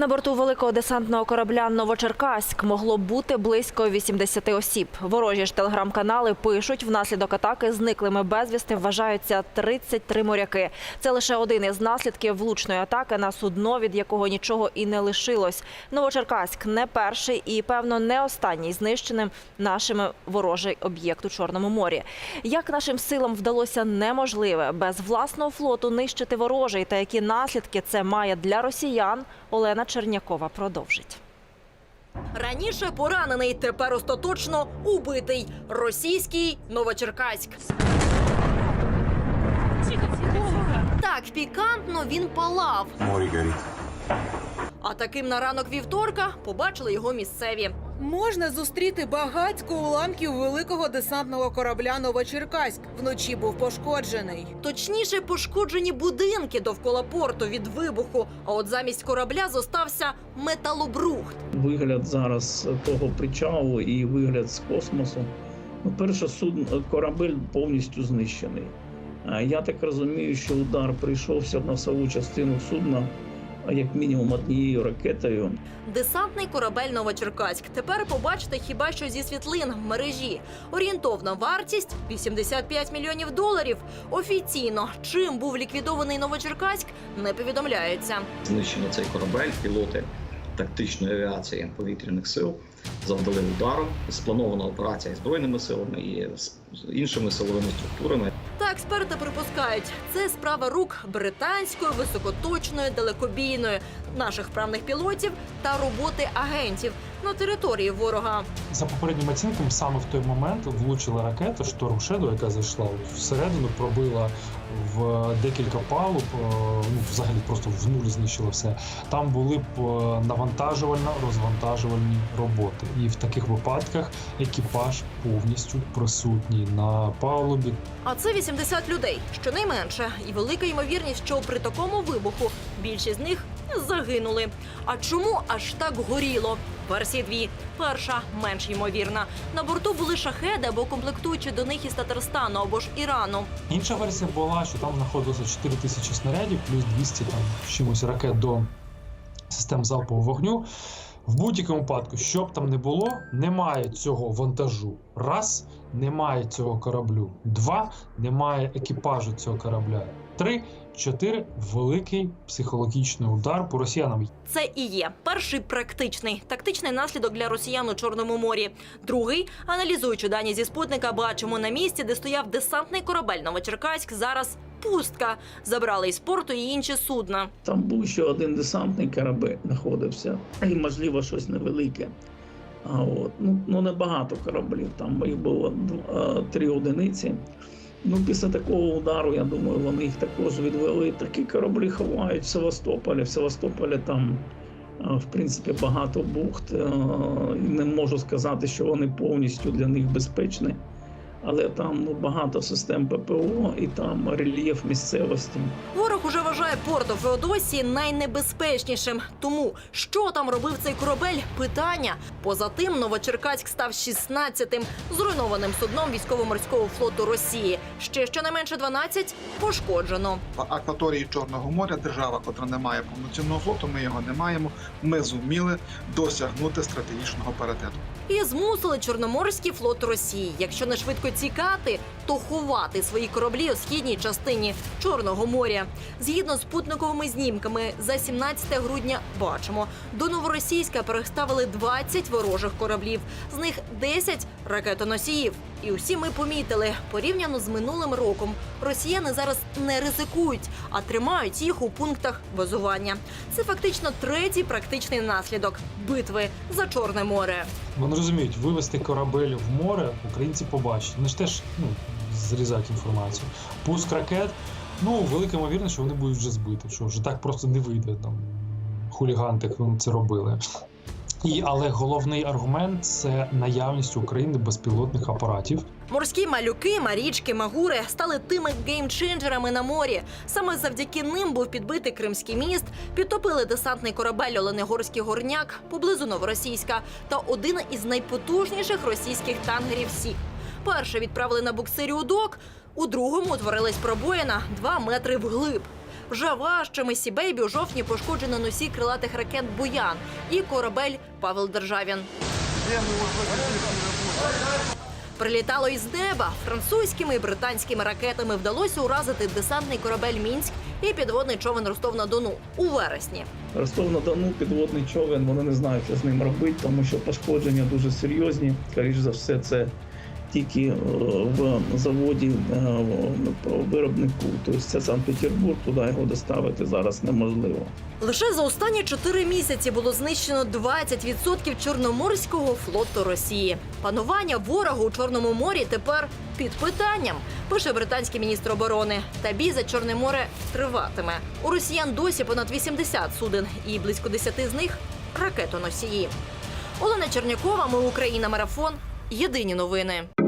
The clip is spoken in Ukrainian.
На борту великого десантного корабля Новочеркаськ могло бути близько 80 осіб. Ворожі ж телеграм-канали пишуть, внаслідок атаки зниклими безвісти вважаються 33 моряки. Це лише один із наслідків влучної атаки на судно, від якого нічого і не лишилось. Новочеркаськ не перший і, певно, не останній знищеним нашими ворожий об'єкт у Чорному морі. Як нашим силам вдалося неможливе без власного флоту нищити ворожий та які наслідки це має для росіян, Олена Чернякова продовжить. Раніше поранений, тепер остаточно убитий. Російський Новочеркаськ. Так, пікантно він палав. Море горит. А таким на ранок вівторка побачили його місцеві. Можна зустріти багатько уламків великого десантного корабля Новочеркаськ. Вночі був пошкоджений. Точніше, пошкоджені будинки довкола порту від вибуху. А от замість корабля зостався металобрухт. вигляд зараз того причалу і вигляд з космосу. Ну, перше, судно корабель повністю знищений. А Я так розумію, що удар прийшовся в носову частину судна, а як мінімум однією ракетою. Десантний корабель Новочеркаськ. Тепер побачите хіба що зі світлин в мережі. Орієнтовна вартість 85 мільйонів доларів. Офіційно, чим був ліквідований Новочеркаськ, не повідомляється. знищено цей корабель. Пілоти тактичної авіації повітряних сил завдали удару. Спланована операція збройними силами і з іншими силовими структурами. Експерти припускають, це справа рук британської високоточної далекобійної наших правних пілотів та роботи агентів на території ворога. За попереднім оцінками, саме в той момент влучила ракета Шторм Шедо, яка зайшла всередину, пробила в декілька палуб, е, ну взагалі просто в нуль знищила все. Там були б е, навантажувально-розвантажувальні роботи. І в таких випадках екіпаж повністю присутній на палубі, А це 80 людей, щонайменше, і велика ймовірність, що при такому вибуху більшість з них загинули. А чому аж так горіло? Версії дві. Перша менш ймовірна. На борту були шахеди або комплектуючі до них із Татарстану або ж Ірану. Інша версія була, що там знаходилося 4 тисячі снарядів, плюс 200 там чимось ракет до систем залпового вогню. В будь-якому випадку, що б там не було, немає цього вантажу. Раз, немає цього кораблю. Два, немає екіпажу цього корабля. Три, чотири великий психологічний удар по росіянам. Це і є перший практичний тактичний наслідок для росіян у Чорному морі. Другий, аналізуючи дані зі спутника, бачимо на місці, де стояв десантний корабель Новочеркаськ. Зараз пустка. Забрали із порту і інші судна. Там був ще один десантний корабель знаходився, і можливо щось невелике. А от ну, ну небагато кораблів. Там їх було три одиниці. Ну, після такого удару, я думаю, вони їх також відвели. Такі кораблі ховають в Севастополі. В Севастополі там, е, в принципі, багато бухт. е, Не можу сказати, що вони повністю для них безпечні. Але там ну, багато систем ППО і там рельєф місцевості. Ворог уже вважає порт у Феодосії найнебезпечнішим. Тому що там робив цей корабель? Питання. Поза тим, Новочеркаськ став 16-тим зруйнованим судном військово-морського флоту Росії. Ще щонайменше 12 пошкоджено. акваторії Чорного моря, держава, котра не має повноцінного флоту, ми його не маємо. Ми зуміли досягнути стратегічного паритету. І змусили Чорноморський флот Росії, якщо не швидко тікати, то ховати свої кораблі у східній частині Чорного моря. Згідно з путниковими знімками, за 17 грудня бачимо, до новоросійська переставили 20 ворожих кораблів, з них 10 ракетоносіїв. І усі ми помітили, порівняно з минулим роком, росіяни зараз не ризикують, а тримають їх у пунктах базування. Це фактично третій практичний наслідок битви за Чорне море. Вони розуміють, вивести корабель в море українці побачать. Вони ж теж ну, зрізають інформацію. Пуск ракет, ну, велика ймовірність, що вони будуть вже збиті, що вже так просто не вийде там Хуліган як вони це робили. І, але головний аргумент це наявність України безпілотних апаратів. Морські малюки, марічки, магури стали тими геймченджерами на морі. Саме завдяки ним був підбитий Кримський міст, підтопили десантний корабель Оленегорський горняк поблизу Новоросійська та один із найпотужніших російських тангерів Сі. Перше відправили на буксирі у док, у другому утворилась пробоїна 2 метри вглиб. Вже важчими Сібейбі у жовтні пошкоджено носій крилатих ракет Буян і корабель Павел Державін. Прилітало із неба. Французькими і британськими ракетами вдалося уразити десантний корабель Мінськ і підводний човен Ростов-на-Дону у вересні. Ростов-на-Дону підводний човен, вони не знають, що з ним робити, тому що пошкодження дуже серйозні. Скоріш за все, це тільки е, в заводі е, виробнику. Тобто це Санкт-Петербург, туди його доставити зараз неможливо. Лише за останні чотири місяці було знищено 20% Чорноморського флоту Росії. Панування ворогу у Чорному морі тепер під питанням, пише британський міністр оборони. Та бій за Чорне море триватиме. У росіян досі понад 80 суден, і близько 10 з них ракетоносії. Олена Чернякова, ми Україна, марафон. Єдині новини.